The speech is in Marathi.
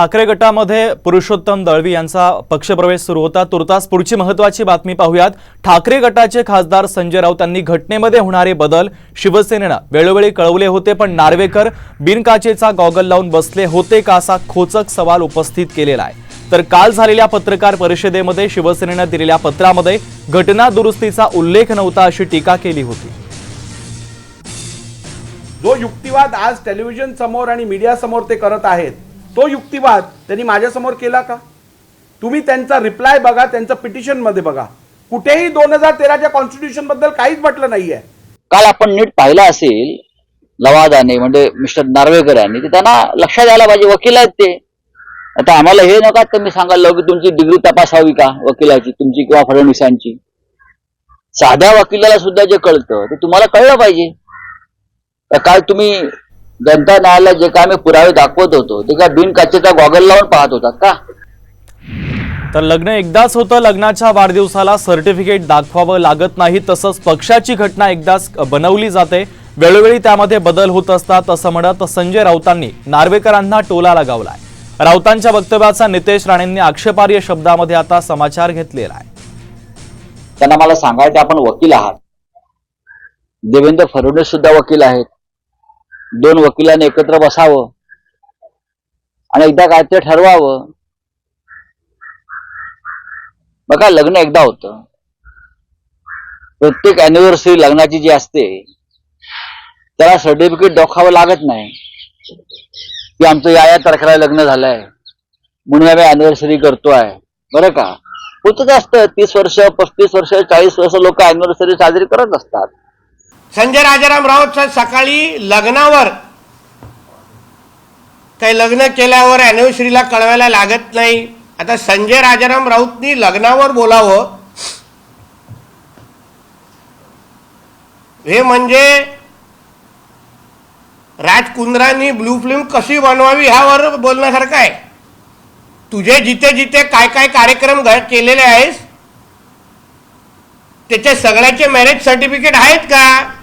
ठाकरे गटामध्ये पुरुषोत्तम दळवी यांचा पक्षप्रवेश सुरू होता. तुर्तास पुढची महत्वाची बातमी पाहूयात. ठाकरे गटाचे खासदार संजय राऊत यांनी घटनेमध्ये होणारे बदल शिवसेनेनं वेळोवेळी कळवले होते पण नार्वेकर बिनकाचेचा गॉगल लावून बसले होते का असा खोचक सवाल उपस्थित केलेला आहे. तर काल झालेल्या पत्रकार परिषदेमध्ये शिवसेनेनं दिलेल्या पत्रामध्ये घटना दुरुस्तीचा उल्लेख नव्हता अशी टीका केली होती. जो युक्तिवाद आज टेलिव्हिजन समोर आणि मीडिया समोर ते करत आहेत तो युक्तिवाद त्यांनी माझ्यासमोर केला का? तुम्ही त्यांचा रिप्लाय बघा त्यांचं पिटिशनमध्ये बघा. कुठेही दोन हजार तेराच्या कॉन्स्टिट्यूशनबद्दल काहीच म्हटलं नाहीये. काल आपण नीट पाहिलं असेल लवादाने म्हणजे मिस्टर नार्वेकर यांनी ते त्यांना लक्षात यायला पाहिजे वकील आहेत ते. आता आम्हाला हे नका तुम्ही सांगायला की तुमची डिग्री तपासावी का वकिलाची तुमची किंवा फडणवीसांची. साध्या वकिलाला सुद्धा जे कळतं ते तुम्हाला कळलं पाहिजे. तर काल तुम्ही जनता न्यायालयात जे काय आम्ही पुरावे दाखवत होतो ते काय बिनकाचेचा गॉगल लावून पाहत होतात का? तर लग्न एकदाच होतं लग्नाच्या वाढदिवसाला सर्टिफिकेट दाखवावं लागत नाही तसंच पक्षाची घटना एकदाच बनवली जाते. वेळोवेळी त्यामध्ये बदल होत असतात असं म्हणत संजय राऊतांनी नार्वेकरांना टोला लगावलाय राऊतांच्या वक्तव्याचा नितेश राणेंनी आक्षेपार्ह शब्दामध्ये आता समाचार घेतलेला आहे. त्यांना मला सांगायचं आपण वकील आहात. देवेंद्र फडणवीस सुद्धा वकील आहेत. दोन वकिलांनी एकत्र बसावं. आणि एकदा काय ते ठरवावं. बघा लग्न एकदा होतं. प्रत्येक अॅनिव्हर्सरी लग्नाची जी असते त्याला सर्टिफिकेट दाखवावं लागत नाही. की आमचं या या तारखेला लग्न झालंय. म्हणून आम्ही अॅनिव्हर्सरी करतोय. बरं का? होतच असतं. तीस वर्ष पस्तीस वर्ष चाळीस वर्ष लोक अॅनिव्हर्सरी साजरी करत असतात. संजय राजाराम राऊत सकाळी लग्नावर. काही लग्न केल्यावर अॅनिव्हर्सरीला कळवायला लागत नाही. आता संजय राजाराम राऊतनी लग्नावर बोलावं. हे म्हणजे राजकुंद्रांनी ब्लू फिल्म कशी बनवावी ह्यावर बोलण्यासारखं आहे. तुझे जिथे जिथे काय काय कार्यक्रम घ- केलेले आहेस त्याचे सगळ्याचे मॅरेज सर्टिफिकेट आहेत का?